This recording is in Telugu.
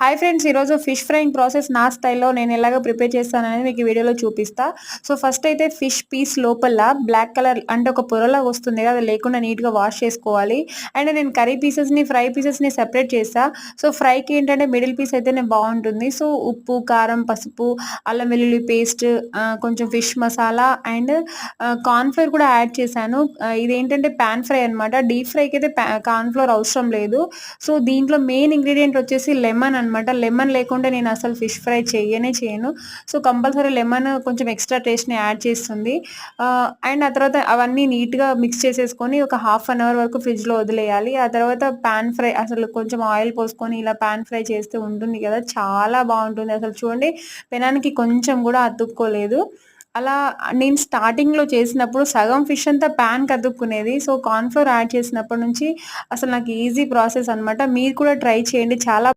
హాయ్ ఫ్రెండ్స్ ఈరోజు ఫిష్ ఫ్రైయింగ్ ప్రాసెస్ నా స్టైల్లో నేను ఎలాగ ప్రిపేర్ చేస్తానని మీకు వీడియోలో చూపిస్తా. సో ఫస్ట్ అయితే ఫిష్ పీస్ లోపల బ్లాక్ కలర్ అంటే ఒక పొరలాగా వస్తుంది కదా అది లేకుండా నీట్గా వాష్ చేసుకోవాలి. అండ్ నేను కర్రీ పీసెస్ని ఫ్రై పీసెస్ని సెపరేట్ చేస్తా. సో ఫ్రైకి ఏంటంటే మిడిల్ పీస్ అయితేనే బాగుంటుంది. సో ఉప్పు కారం పసుపు అల్లం వెల్లుల్లి పేస్ట్ కొంచెం ఫిష్ మసాలా అండ్ కార్న్ఫ్లోర్ కూడా యాడ్ చేశాను. ఇదేంటంటే పాన్ ఫ్రై అనమాట డీప్ ఫ్రైకి అయితే కార్న్ఫ్లోర్ అవసరం లేదు. సో దీంట్లో మెయిన్ ఇంగ్రీడియంట్ వచ్చేసి లెమన్ అనమాట లెమన్ లేకుండా నేను అసలు ఫిష్ ఫ్రై చేయనే చేయను. సో కంపల్సరీ లెమన్ కొంచెం ఎక్స్ట్రా టేస్ట్ని యాడ్ చేస్తుంది. అండ్ ఆ తర్వాత అవన్నీ నీట్గా మిక్స్ చేసేసుకొని ఒక హాఫ్ అన్ అవర్ వరకు ఫ్రిడ్జ్లో వదిలేయాలి. ఆ తర్వాత పాన్ ఫ్రై అసలు కొంచెం ఆయిల్ పోసుకొని ఇలా పాన్ ఫ్రై చేస్తే ఉంటుంది కదా చాలా బాగుంటుంది అసలు. చూడండి పెనానికి కొంచెం కూడా అతుక్కోలేదు. అలా నేను స్టార్టింగ్లో చేసినప్పుడు సగం ఫిష్ అంతా ప్యాన్ కదుక్కునేది సో కార్న్ఫ్లోర్ యాడ్ చేసినప్పటి నుంచి అసలు నాకు ఈజీ ప్రాసెస్ అనమాట మీరు కూడా ట్రై చేయండి. చాలా